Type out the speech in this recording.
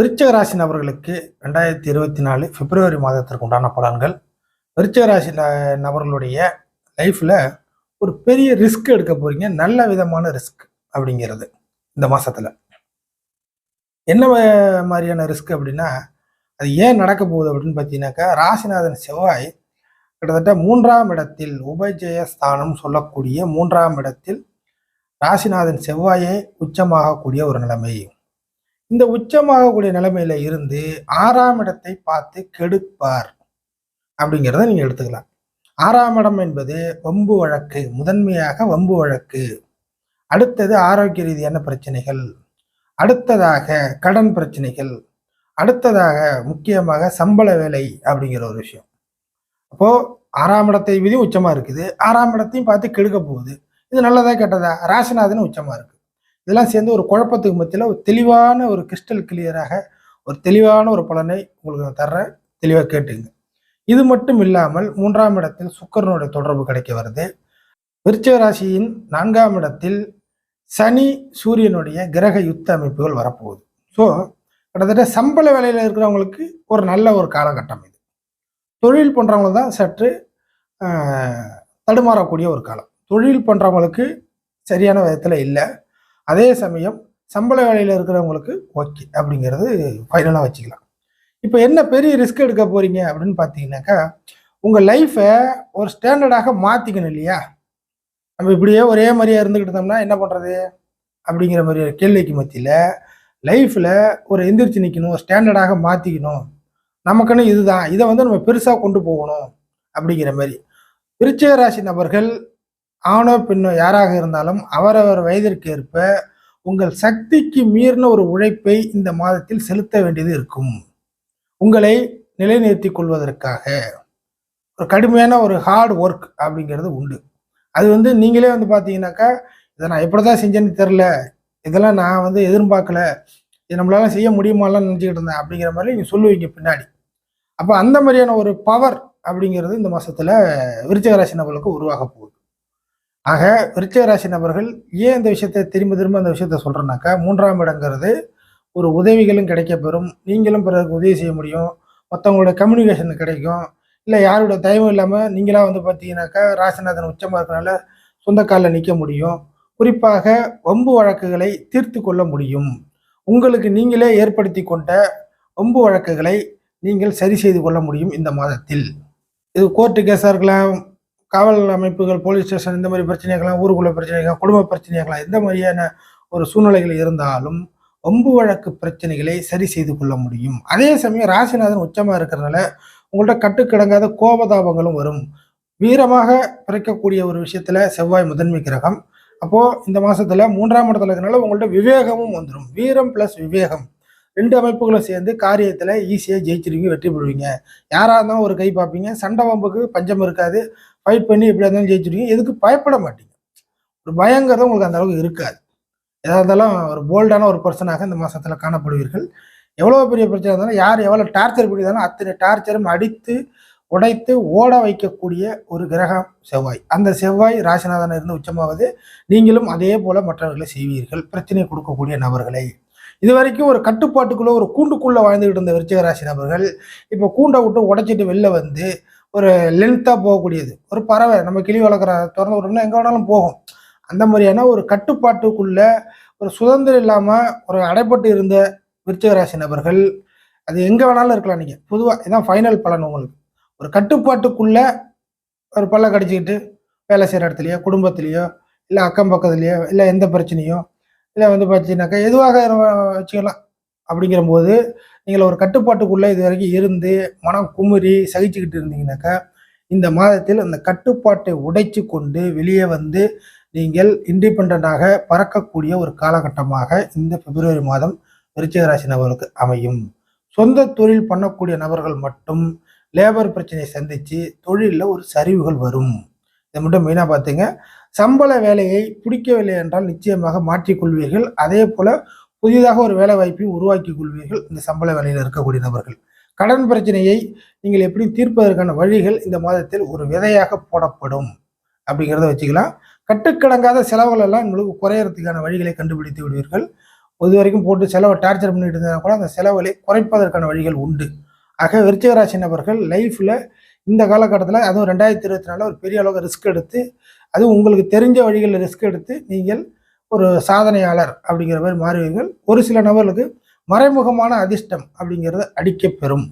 விருச்சிக ராசி நபர்களுக்கு ரெண்டாயிரத்தி இருபத்தி நாலு பிப்ரவரி மாதத்திற்கு உண்டான பலன்கள். விருச்சிக ராசி ந- நபர்களுடைய லைஃப்பில் ஒரு பெரிய ரிஸ்க் எடுக்க போகிறீங்க நல்ல விதமான ரிஸ்க் அப்படிங்கிறது இந்த மாதத்தில் என்ன மாதிரியான ரிஸ்க் அப்படின்னா அது ஏன் நடக்க போகுது அப்படின்னு பார்த்தீங்கன்னாக்கா ராசிநாதன் செவ்வாய் கிட்டத்தட்ட மூன்றாம் இடத்தில் உபஜய ஸ்தானம் சொல்லக்கூடிய மூன்றாம் இடத்தில் ராசிநாதன் செவ்வாயை உச்சமாகக்கூடிய ஒரு நிலைமை. இந்த உச்சமாகக்கூடிய நிலைமையில இருந்து ஆறாம் இடத்தை பார்த்து கெடுப்பார் அப்படிங்கிறத நீங்க எடுத்துக்கலாம். ஆறாம் இடம் என்பது வம்பு வழக்கு முதன்மையாக வம்பு வழக்கு. அடுத்தது ஆரோக்கிய ரீதியான பிரச்சனைகள். அடுத்ததாக கடன் பிரச்சனைகள். அடுத்ததாக முக்கியமாக சம்பள வேலை அப்படிங்கிற ஒரு விஷயம். அப்போ ஆறாம் இடத்தை விதி உச்சமா இருக்குது. ஆறாம் இடத்தையும் பார்த்து கெடுக்க போகுது. இது நல்லதா கெட்டதா? ராசிநாதன் உச்சமா இருக்கு. இதெல்லாம் சேர்ந்து ஒரு குழப்பத்துக்கு மத்தியில் ஒரு தெளிவான ஒரு கிறிஸ்டல் கிளியராக ஒரு தெளிவான ஒரு பலனை உங்களுக்கு நான் தர்றேன். தெளிவாக கேட்டுங்க. இது மட்டும் இல்லாமல் மூன்றாம் இடத்தில் சுக்கரனுடைய தொடர்பு கிடைக்க வருது. விருச்சிக ராசியின் நான்காம் இடத்தில் சனி சூரியனுடைய கிரக யுத்த அமைப்புகள் வரப்போகுது. ஸோ கிட்டத்தட்ட சம்பள வேலையில் இருக்கிறவங்களுக்கு ஒரு நல்ல ஒரு காலகட்டம் இது. தொழில் பண்ணுறவங்க தான் சற்று தடுமாறக்கூடிய ஒரு காலம். தொழில் பண்ணுறவங்களுக்கு சரியான விதத்தில் இல்லை. அதே சமயம் சம்பள வேலையில் இருக்கிறவங்களுக்கு ஓகே அப்படிங்கிறது ஃபைனலாக வச்சுக்கலாம். இப்போ என்ன பெரிய ரிஸ்க் எடுக்க போகிறீங்க அப்படின்னு பார்த்தீங்கன்னாக்கா உங்கள் லைஃப்பை ஒரு ஸ்டாண்டர்டாக மாற்றிக்கணும் இல்லையா? நம்ம இப்படியே ஒரே மாதிரியே இருந்துக்கிட்டு இருந்தோம்னா என்ன பண்ணுறது அப்படிங்கிற மாதிரி ஒரு கேள்விக்கு மத்தியில் லைஃப்பில் ஒரு எந்திரிச்சு நிற்கணும் ஸ்டாண்டர்டாக மாற்றிக்கணும் நமக்குன்னு இதுதான். இதை வந்து நம்ம பெருசாக கொண்டு போகணும் அப்படிங்கிற மாதிரி. விருச்சிக ராசி நபர்கள் ஆணோ பெண்ணோ யாராக இருந்தாலும் அவரவர் வயதிற்கு ஏற்ப உங்கள் சக்திக்கு மீறின ஒரு உழைப்பை இந்த மாதத்தில் செலுத்த வேண்டியது இருக்கும். உங்களை நிலைநிறுத்திக் கொள்வதற்காக. ஒரு கடுமையான ஒரு ஹார்ட் ஒர்க் அப்படிங்கிறது உண்டு. அது வந்து நீங்களே வந்து பார்த்தீங்கன்னாக்கா இதை நான் எப்படி தான் செஞ்சேன்னு தெரில இதெல்லாம் நான் வந்து எதிர்பார்க்கல. இது நம்மளால செய்ய முடியுமாலாம் நினச்சிக்கிட்டு இருந்தேன் அப்படிங்கிற மாதிரி நீங்கள் சொல்லுவீங்க பின்னாடி. அப்போ அந்த மாதிரியான ஒரு பவர் அப்படிங்கிறது இந்த மாதத்தில் விருச்சிகராசி நபர்களுக்கு உருவாக போகுது. ஆக விருச்சிகராசி நபர்கள் ஏன் இந்த விஷயத்தை திரும்ப திரும்ப அந்த விஷயத்த சொல்றேன்னாக்கா மூன்றாம் இடங்கிறது ஒரு உதவிகளும் கிடைக்கப்பெறும். நீங்களும் பிறருக்கு உதவி செய்ய முடியும். மற்றவங்களோட கம்யூனிகேஷன் கிடைக்கும். இல்லை யாரோட தயவும் இல்லாமல் நீங்களாக வந்து பார்த்தீங்கன்னாக்கா ராசிநாதன் உச்சமாக இருக்கிறனால சொந்த காலில் நிற்க முடியும். குறிப்பாக வம்பு வழக்குகளை தீர்த்து கொள்ள முடியும். உங்களுக்கு நீங்களே ஏற்படுத்தி கொண்ட வம்பு வழக்குகளை நீங்கள் சரி செய்து கொள்ள முடியும் இந்த மாதத்தில். இது கோர்ட்டு கேஸாக இருக்கலாம் காவல் அமைப்புகள் போலீஸ் ஸ்டேஷன் இந்த மாதிரி பிரச்சனைகள்லாம் ஊருக்குள்ள பிரச்சனைகள் குடும்ப பிரச்சனைகள்லாம் எந்த மாதிரியான ஒரு சூழ்நிலைகள் இருந்தாலும் வம்பு வழக்கு பிரச்சனைகளை சரி செய்து கொள்ள முடியும். அதே சமயம் ராசிநாதன் உச்சமாக இருக்கிறதுனால உங்கள்ட்ட கட்டுக்கிடங்காத கோபதாபங்களும் வரும். வீரமாக பிறக்கக்கூடிய ஒரு விஷயத்தில் செவ்வாய் முதன்மை கிரகம். அப்போது இந்த மாதத்தில் மூன்றாம் இடத்துல இருக்கிறனால உங்கள்ட்ட விவேகமும் வந்துடும் வீரம் ப்ளஸ் விவேகம். ரெண்டு அமைப்புகளும் சேர்ந்து காரியத்தில் ஈஸியாக ஜெயிச்சிருவீங்க வெற்றி பெறுவீங்க. யாராக இருந்தாலும் ஒரு கை பார்ப்பீங்க. சண்டை வம்புக்கு பஞ்சம் இருக்காது. ஃபைட் பண்ணி எப்படியா இருந்தாலும் ஜெயிச்சிருக்கீங்க எதுக்கு? பயப்பட மாட்டீங்க. ஒரு பயங்கிறது உங்களுக்கு அந்த அளவுக்கு இருக்காது. எதாக இருந்தாலும் ஒரு போல்டான ஒரு பர்சனாக இந்த மாதத்தில் காணப்படுவீர்கள். எவ்வளோ பெரிய பிரச்சனை இருந்தாலும் யார் எவ்வளோ டார்ச்சர் பண்ணியிருந்தாலும் அத்தனை டார்ச்சரும் அடித்து உடைத்து ஓட வைக்கக்கூடிய ஒரு கிரகம் செவ்வாய். அந்த செவ்வாய் ராசிநாதன் இருந்து உச்சமாவது நீங்களும் அதே போல மற்றவர்களை செய்வீர்கள். பிரச்சனை கொடுக்கக்கூடிய நபர்களை. இது வரைக்கும் ஒரு கட்டுப்பாட்டுக்குள்ளே ஒரு கூண்டுக்குள்ளே வாழ்ந்துகிட்டு இருந்த விருச்சிக ராசி நபர்கள் இப்போ கூண்டை விட்டு உடைச்சிட்டு வெளில வந்து ஒரு லென்த்தாக போகக்கூடியது. ஒரு பறவை நம்ம கிளி வளர்க்குற திறந்து விட்டோம்னா எங்கே வேணாலும் போகும். அந்த மாதிரியான ஒரு கட்டுப்பாட்டுக்குள்ள ஒரு சுதந்திரம் இல்லாமல் ஒரு அடைப்பட்டு இருந்த விருச்சகராசி நபர்கள் அது எங்கே வேணாலும் இருக்கலாம் நீங்கள் பொதுவாக இதுதான் ஃபைனல் பலன் உங்களுக்கு. ஒரு கட்டுப்பாட்டுக்குள்ள ஒரு பல்ல கடிச்சிக்கிட்டு வேலை செய்கிற இடத்துலையோ குடும்பத்துலேயோ இல்லை அக்கம் பக்கத்துலையோ இல்லை எந்த பிரச்சனையோ இல்லை வந்து பார்த்தீங்கன்னாக்கா எதுவாக வச்சுக்கலாம். அப்படிங்கிற போது நீங்கள் ஒரு கட்டுப்பாட்டுக்குள்ளே இது வரைக்கும் இருந்து மனம் குமுறி சகிச்சுக்கிட்டு இருந்தீங்கன்னாக்கா இந்த மாதத்தில் அந்த கட்டுப்பாட்டை உடைச்சு கொண்டு வெளியே வந்து நீங்கள் இண்டிபெண்டாக பறக்கக்கூடிய ஒரு காலகட்டமாக இந்த பிப்ரவரி மாதம் விருச்சிகராசி நபருக்கு நபர்களுக்கு அமையும். சொந்த தொழில் பண்ணக்கூடிய நபர்கள் மட்டும் லேபர் பிரச்சனையை சந்தித்து தொழிலில் ஒரு சரிவுகள் வரும். இதை மட்டும் மெயினாக பார்த்தீங்க. சம்பள வேலையை பிடிக்கவில்லை என்றால் நிச்சயமாக மாற்றிக்கொள்வீர்கள். அதே போல் புதிதாக ஒரு வேலை வாய்ப்பையும் உருவாக்கி கொள்வீர்கள் இந்த சம்பள வேலையில் இருக்கக்கூடிய நபர்கள். கடன் பிரச்சனையை நீங்கள் எப்படி தீர்ப்பதற்கான வழிகள் இந்த மாதத்தில் ஒரு விதையாக போடப்படும். அப்படிங்கிறத வச்சுக்கலாம். கட்டுக்கடங்காத செலவுகள் எல்லாம் உங்களுக்கு குறையறதுக்கான வழிகளை கண்டுபிடித்து விடுவீர்கள். இது வரைக்கும் போட்டு செலவை டார்ச்சர் பண்ணிட்டு இருந்தால் கூட அந்த செலவுகளை குறைப்பதற்கான வழிகள் உண்டு. ஆக விருச்சிகராசி நபர்கள் லைஃப்பில் இந்த காலகட்டத்தில் அதுவும் ரெண்டாயிரத்தி இருபத்தி நாலில் ஒரு பெரிய அளவுக்கு ரிஸ்க் எடுத்து அதுவும் உங்களுக்கு தெரிஞ்ச வழிகளில் ரிஸ்க் எடுத்து நீங்கள் ஒரு சாதனையாளர் அப்படிங்கிற மாதிரி மாறுவீர்கள் ஒரு சில நபர்களுக்கு மறைமுகமான அதிர்ஷ்டம் அப்படிங்கிறத அடிக்கப்பெறும்.